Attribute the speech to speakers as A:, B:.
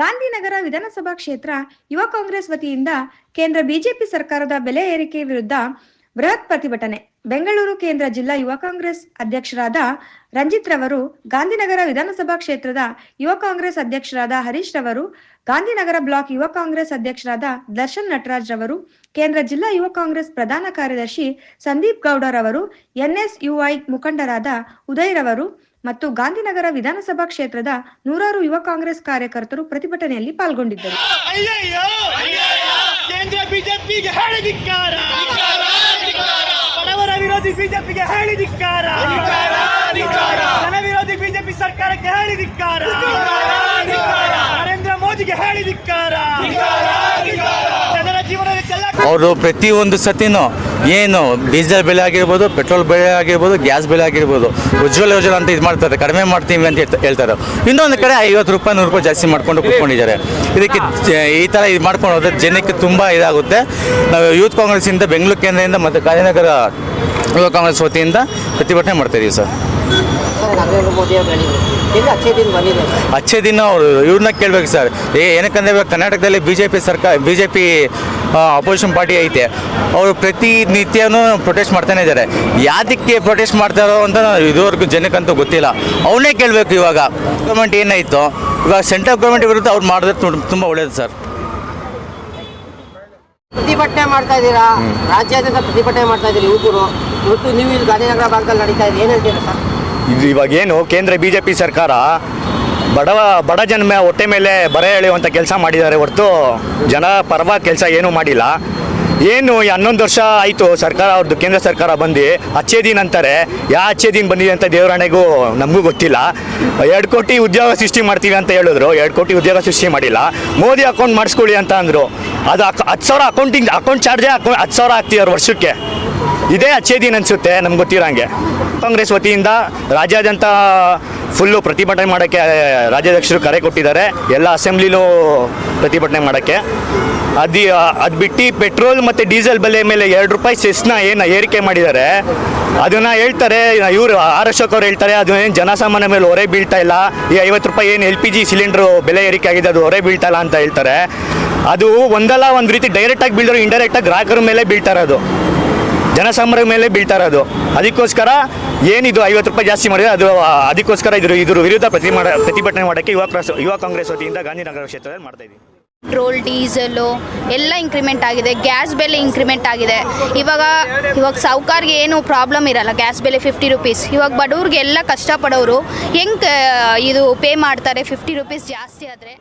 A: ಗಾಂಧಿನಗರ ವಿಧಾನಸಭಾ ಕ್ಷೇತ್ರ ಯುವ ಕಾಂಗ್ರೆಸ್ ವತಿಯಿಂದ ಕೇಂದ್ರ ಬಿಜೆಪಿ ಸರ್ಕಾರದ ಬೆಲೆ ಏರಿಕೆ ವಿರುದ್ಧ ಬೃಹತ್ ಪ್ರತಿಭಟನೆ. ಬೆಂಗಳೂರು ಕೇಂದ್ರ ಜಿಲ್ಲಾ ಯುವ ಕಾಂಗ್ರೆಸ್ ಅಧ್ಯಕ್ಷರಾದ ರಂಜಿತ್ ರವರು, ಗಾಂಧಿನಗರ ವಿಧಾನಸಭಾ ಕ್ಷೇತ್ರದ ಯುವ ಕಾಂಗ್ರೆಸ್ ಅಧ್ಯಕ್ಷರಾದ ಹರೀಶ್ ರವರು, ಗಾಂಧಿನಗರ ಬ್ಲಾಕ್ ಯುವ ಕಾಂಗ್ರೆಸ್ ಅಧ್ಯಕ್ಷರಾದ ದರ್ಶನ್ ನಟರಾಜ್ ರವರು, ಕೇಂದ್ರ ಜಿಲ್ಲಾ ಯುವ ಕಾಂಗ್ರೆಸ್ ಪ್ರಧಾನ ಕಾರ್ಯದರ್ಶಿ ಸಂದೀಪ್ ಗೌಡರವರು, ಎನ್ಎಸ್ಯುಐ ಮುಖಂಡರಾದ ಉದಯ್ ರವರು ಮತ್ತು ಗಾಂಧಿನಗರ ವಿಧಾನಸಭಾ ಕ್ಷೇತ್ರದ ನೂರಾರು ಯುವ ಕಾಂಗ್ರೆಸ್ ಕಾರ್ಯಕರ್ತರು ಪ್ರತಿಭಟನೆಯಲ್ಲಿ ಪಾಲ್ಗೊಂಡಿದ್ದರು.
B: ಅಯ್ಯಯ್ಯೋ! ಕೇಂದ್ರ ಬಿಜೆಪಿಗೆ ಬಡವರ ವಿರೋಧಿ ಬಿಜೆಪಿಗೆ ಹೇಳಿ ಧಿಕ್ಕಾರ! ಜನ ವಿರೋಧಿ ಬಿಜೆಪಿ ಸರ್ಕಾರಕ್ಕೆ ಹೇಳಿ ಧಿಕ್ಕಾರ!
C: ಅವರು ಪ್ರತಿಯೊಂದು ಸತಿನೂ ಏನು ಡೀಸೆಲ್ ಬೆಲೆ ಆಗಿರ್ಬೋದು, ಪೆಟ್ರೋಲ್ ಬೆಲೆ ಆಗಿರ್ಬೋದು, ಗ್ಯಾಸ್ ಬೆಲೆ ಆಗಿರ್ಬೋದು, ಉಜ್ವಲ ಯೋಜನೆ ಅಂತ ಇದು ಮಾಡ್ತಾರೆ, ಕಡಿಮೆ ಮಾಡ್ತೀವಿ ಅಂತ ಹೇಳ್ತಾ- ಹೇಳ್ತಾರೆ. ಇನ್ನೊಂದು ಕಡೆ ಐವತ್ತು ರೂಪಾಯಿ, ನೂರು ರೂಪಾಯಿ ಜಾಸ್ತಿ ಮಾಡ್ಕೊಂಡು ಕೂತ್ಕೊಂಡಿದ್ದಾರೆ. ಇದಕ್ಕೆ ಈ ಥರ ಇದು ಮಾಡ್ಕೊಂಡು ಹೋದ್ರೆ ಜನಕ್ಕೆ ತುಂಬ ಇದಾಗುತ್ತೆ. ನಾವು ಯೂತ್ ಕಾಂಗ್ರೆಸ್ಸಿಂದ, ಬೆಂಗಳೂರು ಕೇಂದ್ರದಿಂದ ಮತ್ತು ಗಾಂಧಿನಗರ ಯುವ ಕಾಂಗ್ರೆಸ್ ವತಿಯಿಂದ ಪ್ರತಿಭಟನೆ ಮಾಡ್ತಾ ಇದೀವಿ ಸರ್.
D: ಅಚ್ಚೇ ದಿನ
C: ಅಚ್ಚೇ ಅವರು ಇವ್ರನ್ನ ಕೇಳ್ಬೇಕು ಸರ್. ಏ ಏನಕ್ಕಂದ್ರೆ ಇವಾಗ ಕರ್ನಾಟಕದಲ್ಲಿ ಬಿ ಜೆ ಪಿ ಸರ್ಕಾರ B J P opposition party ಐತೆ. ಅವರು ಪ್ರತಿ ನಿತ್ಯನೂ ಪ್ರೊಟೆಸ್ಟ್ ಮಾಡ್ತಾನೆ ಇದ್ದಾರೆ. ಯಾತಕ್ಕೆ ಪ್ರೊಟೆಸ್ಟ್ ಮಾಡ್ತಾರೋ ಅಂತ ಇದುವರೆಗೂ ಜನಕ್ಕಂತೂ ಗೊತ್ತಿಲ್ಲ. ಅವನ್ನೇ ಕೇಳಬೇಕು ಇವಾಗ. ಗೌರ್ಮೆಂಟ್ ಏನಾಯಿತು? ಇವಾಗ ಸೆಂಟ್ರಲ್ ಗೌರ್ಮೆಂಟ್ ವಿರುದ್ಧ ಅವ್ರು ಮಾಡಿದ್ರೆ ತುಂಬ ಒಳ್ಳೇದು ಸರ್.
D: ಪ್ರತಿಭಟನೆ ಮಾಡ್ತಾ ಇದ್ದೀರಾ? ರಾಜ್ಯಾದ್ಯಂತ ಪ್ರತಿಭಟನೆ ಮಾಡ್ತಾ ಇದ್ದೀರಿ ಯುವಕರು. ಇವತ್ತು ನೀವು ಇಲ್ಲಿ ಗಾಂಧಿನಗರ ಭಾಗದಲ್ಲಿ ನಡೀತಾ ಇದೆ. ಏನು ಹೇಳ್ತೀರಾ ಸರ್?
E: ಇದು ಇವಾಗೇನು ಕೇಂದ್ರ ಬಿ ಜೆ ಪಿ ಸರ್ಕಾರ ಬಡವ ಬಡ ಜನ್ಮ ಹೊಟ್ಟೆ ಮೇಲೆ ಬರ ಎಳೆಯುವಂಥ ಕೆಲಸ ಮಾಡಿದ್ದಾರೆ ಹೊರತು ಜನ ಪರವಾಗಿ ಕೆಲಸ ಏನೂ ಮಾಡಿಲ್ಲ. ಏನು ಹನ್ನೊಂದು ವರ್ಷ ಆಯಿತು ಸರ್ಕಾರ ಅವ್ರದ್ದು ಕೇಂದ್ರ ಸರ್ಕಾರ ಬಂದು ಅಚ್ಚೇ ದಿನ ಅಂತಾರೆ ಯಾವ ಅಚ್ಚೇ ದಿನ ಬಂದಿದೆ ಅಂತ ದೇವರಾಣೆಗೂ ನಮಗೂ ಗೊತ್ತಿಲ್ಲ. ಎರಡು ಕೋಟಿ ಉದ್ಯೋಗ ಸೃಷ್ಟಿ ಮಾಡ್ತೀವಿ ಅಂತ ಹೇಳಿದ್ರು. ಎರಡು ಕೋಟಿ ಉದ್ಯೋಗ ಸೃಷ್ಟಿ ಮಾಡಿಲ್ಲ. ಮೋದಿ ಅಕೌಂಟ್ ಮಾಡಿಸ್ಕೊಳ್ಳಿ ಅಂತ ಅಂದರು. ಅದು ಹತ್ತು ಸಾವಿರ ಅಕೌಂಟಿಂಗ್ ಅಕೌಂಟ್ ಚಾರ್ಜೇ ಅಕೌಂಟ್ ಹತ್ತು ಸಾವಿರ ಹಾಕ್ತಿದ್ದಾರೆ ವರ್ಷಕ್ಕೆ. ಇದೇ ಅಚ್ಚೇ ದಿನ ಅನಿಸುತ್ತೆ ನಮ್ಗೆ ಗೊತ್ತಿರೋಂಗೆ. ಕಾಂಗ್ರೆಸ್ ವತಿಯಿಂದ ರಾಜ್ಯಾದ್ಯಂತ ಫುಲ್ಲು ಪ್ರತಿಭಟನೆ ಮಾಡೋಕ್ಕೆ ರಾಜ್ಯಾಧ್ಯಕ್ಷರು ಕರೆ ಕೊಟ್ಟಿದ್ದಾರೆ. ಎಲ್ಲ ಅಸೆಂಬ್ಲಿಲೂ ಪ್ರತಿಭಟನೆ ಮಾಡೋಕ್ಕೆ. ಅದು ಅದು ಬಿಟ್ಟು ಪೆಟ್ರೋಲ್ ಮತ್ತು ಡೀಸೆಲ್ ಬೆಲೆ ಮೇಲೆ ಎರಡು ರೂಪಾಯಿ ಸೆಸ್ನ ಏನು ಏರಿಕೆ ಮಾಡಿದ್ದಾರೆ. ಅದನ್ನು ಹೇಳ್ತಾರೆ, ಇವರು ಆರ್ ಅಶೋಕ್ ಅವ್ರು ಹೇಳ್ತಾರೆ, ಅದು ಏನು ಜನಸಾಮಾನ್ಯ ಮೇಲೆ ಹೊರೆ ಬೀಳ್ತಾ ಇಲ್ಲ. ಈ ಐವತ್ತು ರೂಪಾಯಿ ಏನು ಎಲ್ ಪಿ ಜಿ ಸಿಲಿಂಡ್ರು ಬೆಲೆ ಏರಿಕೆ ಆಗಿದೆ, ಅದು ಹೊರೆ ಬೀಳ್ತಾ ಇಲ್ಲ ಅಂತ ಹೇಳ್ತಾರೆ. ಅದು ಒಂದಲ್ಲ, ಒಂದು ರೀತಿ ಡೈರೆಕ್ಟಾಗಿ ಬೀಳ್ತಾರೆ ಇಂಡೈರೆಕ್ಟಾಗಿ ಗ್ರಾಹಕರ ಮೇಲೆ ಬೀಳ್ತಾರೆ ಇರೋದು. ಜನಸಾಮಾನ್ಯರ ಮೇಲೆ ಬೀಳ್ತಾ ಅದು ಅದಕ್ಕೋಸ್ಕರ ಏನಿದು ಐವತ್ತು ರೂಪಾಯಿ ಜಾಸ್ತಿ ಮಾಡಿದ್ರೆ ಅದು ಅದಕ್ಕೋಸ್ಕರ ಇದ್ರ ಇದ್ರ ವಿರುದ್ಧ ಪ್ರತಿ ಪ್ರತಿಭಟನೆ ಮಾಡೋಕ್ಕೆ ಯುವ ಯುವ ಕಾಂಗ್ರೆಸ್ ವತಿಯಿಂದ ಗಾಂಧಿನಗರ ಕ್ಷೇತ್ರದಲ್ಲಿ ಮಾಡ್ತಾ ಇದ್ದೀವಿ.
F: ಪೆಟ್ರೋಲ್ ಡೀಸೆಲ್ಲು ಎಲ್ಲ ಇಂಕ್ರಿಮೆಂಟ್ ಆಗಿದೆ. ಗ್ಯಾಸ್ ಬೆಲೆ ಇಂಕ್ರಿಮೆಂಟ್ ಆಗಿದೆ. ಇವಾಗ ಇವಾಗ ಸಾವುಕಾರ್ಗೆ ಏನು ಪ್ರಾಬ್ಲಮ್ ಇರಲ್ಲ. ಗ್ಯಾಸ್ ಬೆಲೆ ಫಿಫ್ಟಿ ರುಪೀಸ್ ಇವಾಗ ಬಡವ್ರಿಗೆಲ್ಲ ಕಷ್ಟಪಡೋರು ಹೆಂಗೆ ಇದು ಪೇ ಮಾಡ್ತಾರೆ? ಫಿಫ್ಟಿ ರುಪೀಸ್ ಜಾಸ್ತಿ ಆದರೆ.